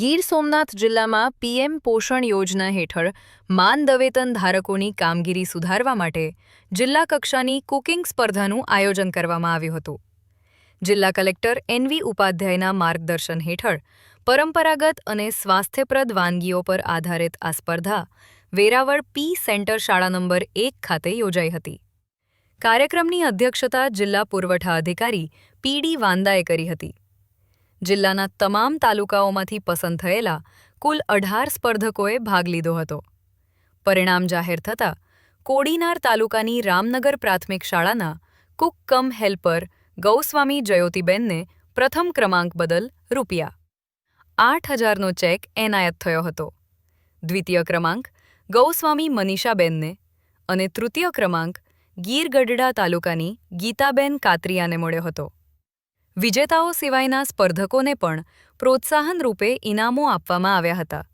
ગીર સોમનાથ જિલ્લામાં પીએમ પોષણ યોજના હેઠળ માન દવેતન ધારકોની કામગીરી સુધારવા માટે જિલ્લા કક્ષાની કુકિંગ સ્પર્ધાનું આયોજન કરવામાં આવ્યું હતું. જિલ્લા કલેક્ટર એનવી ઉપાધ્યાયના માર્ગદર્શન હેઠળ પરંપરાગત અને સ્વાસ્થ્યપ્રદ વાનગીઓ પર આધારિત આ સ્પર્ધા વેરાવળ પી સેન્ટર શાળા નંબર એક ખાતે યોજાઈ હતી. કાર્યક્રમની અધ્યક્ષતા જિલ્લા પુરવઠા અધિકારી પીડી વાંદાએ કરી હતી. જિલ્લાના તમામ તાલુકાઓમાંથી પસંદ થયેલા કુલ અઢાર સ્પર્ધકોએ ભાગ લીધો હતો. પરિણામ જાહેર થતાં કોડીનાર તાલુકાની રામનગર પ્રાથમિક શાળાના કુક કમ હેલ્પર ગૌસ્વામી જયોતિબેનને પ્રથમ ક્રમાંક બદલ રૂપિયા આઠ હજારનો ચેક એનાયત થયો હતો. દ્વિતીય ક્રમાંક ગૌસ્વામી મનીષાબેનને અને તૃતીય ક્રમાંક ગીર ગઢડા તાલુકાની ગીતાબેન કાતરિયાને મળ્યો હતો. વિજેતાઓ સિવાયના સ્પર્ધકોને પણ પ્રોત્સાહન રૂપે ઇનામો આપવામાં આવ્યા હતા.